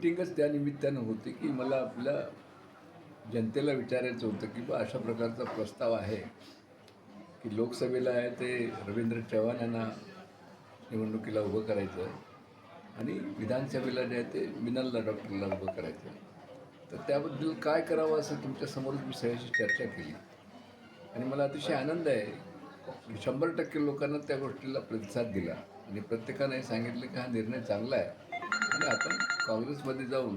मिटिंगच त्या निमित्तानं होती की मला आपल्या जनतेला विचारायचं होतं की बा अशा प्रकारचा प्रस्ताव आहे की लोकसभेला आहे ते रवींद्र चव्हाण यांना निवडणुकीला उभं करायचं आणि विधानसभेला जे आहे ते मिनलला डॉक्टरला उभं करायचं. तर त्याबद्दल काय करावं असं तुमच्यासमोर मी सगळ्याशी चर्चा केली. आणि मला अतिशय आनंद आहे की शंभर टक्के लोकांना त्या गोष्टीला प्रतिसाद दिला. आणि प्रत्येकाने सांगितलं की हा निर्णय चांगला आहे. आणि आपण काँग्रेसमध्ये जाऊन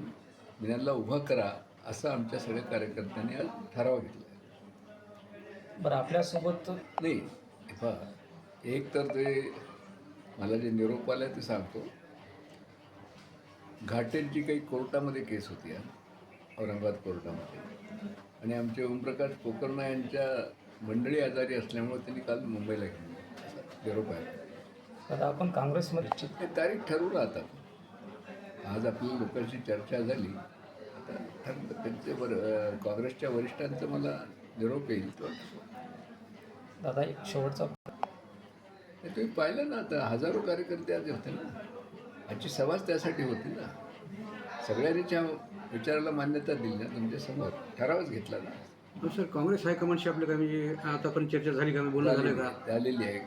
मिनलला उभा करा असं आमच्या सगळ्या कार्यकर्त्यांनी आज ठराव घेतला. आहे बरं आपल्यासोबत नाही हे एक तर ते मला जे निरोप आला ते सांगतो. घाटेंची काही कोर्टामध्ये केस होती औरंगाबाद कोर्टामध्ये. आणि आमचे ओमप्रकाश पोकर्णा यांच्या मंडळी आजारी असल्यामुळे त्यांनी काल मुंबईला घेऊन असा निरोप आहे. आता आपण काँग्रेसमध्ये तारीख ठरवू आता. आज आपल्या लोकांशी चर्चा झाली. आता त्यांचे वर काँग्रेसच्या वरिष्ठांचं मला निरोप येईल. तो दादा एक शेवटचा तुम्ही पाहिलं ना आता हजारो कार्यकर्ते आज होते ना. आजची सभाच त्यासाठी होती ना. सगळ्यांनी त्या विचाराला मान्यता दिली ना तुमच्यासमोर. ठरावच घेतला ना. सर काँग्रेस हायकमांडशी आपलं काय म्हणजे आतापर्यंत चर्चा झाली का? बोलणं झालं का? झालेली आहे.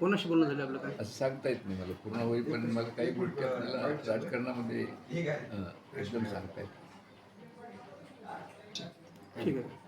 कोणाशी बोलणं झालं आपलं काय? असं सांगता येत नाही मला पूर्ण होईपर्यंत मला काही गोष्टी आपल्याला राजकारणामध्ये अं, एकदम सांगता येत ठीक आहे.